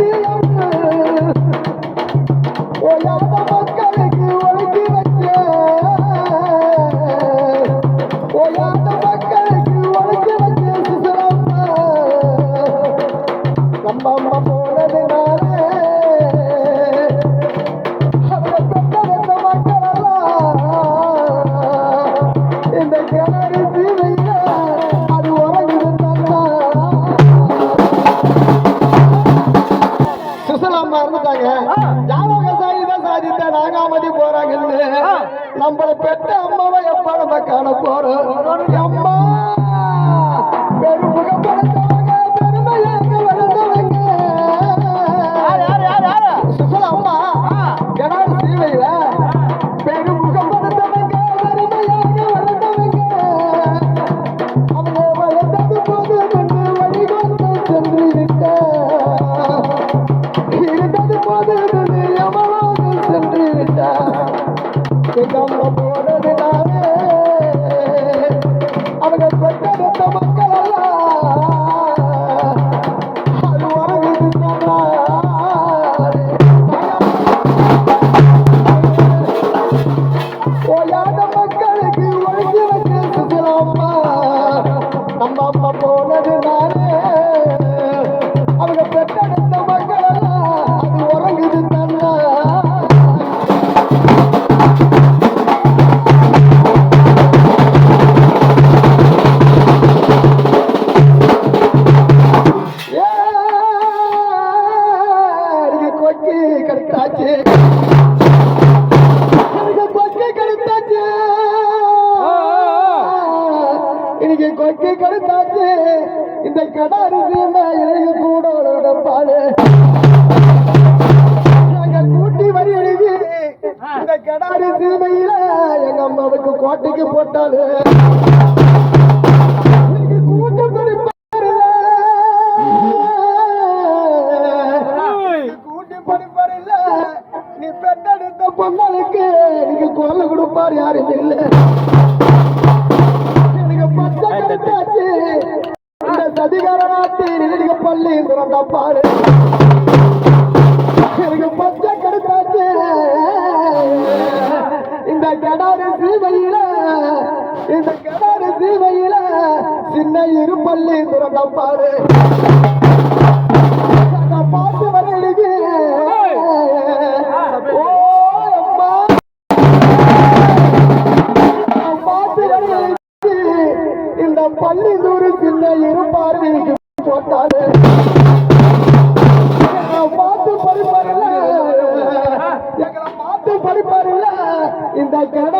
ஓயாத மக்களுக்கு சுசலாமா இருந்துட்டாங்க. ஜாதக சாதித சாதித்த நாகாமதி போறாங்கன்னு. நம்மள பெற்ற அம்மாவை எப்ப நம்ம காண போறோம் அம்மா இருந்தது போது சென்று விட்டார் எங்க அம்மா பெற்றெடுத்த மக்கள் மக்களுக்கு ஒழுங்கி வச்சு சுசலாமா நம்ம அம்மா போனதுனாலே இந்த கடாரி சீமை எனக்கு கூட பாடு நாங்க கூட்டி வரி எழுதி இந்த கடாரி சீமையில எங்க அம்மாவுக்கு கோட்டைக்கு கூட்டு. கூட்டி படிப்பாருல. நீ பெற்றெடுத்த பொங்கலுக்கு நீங்க குரல் கொடுப்பார் யாரும் இல்ல. இந்த சதிகார நாட்டில் நீங்க பள்ளி துறந்த பாரு எனக்கு பச்சை கடுத்தாச்சு இந்த கடாறு சீமையில இந்த கடாறு சீமையில சின்ன இரு பள்ளி பார்வைக்கு போட்டாரு பார்த்து படிப்பாருல பார்த்து இந்த கடாரி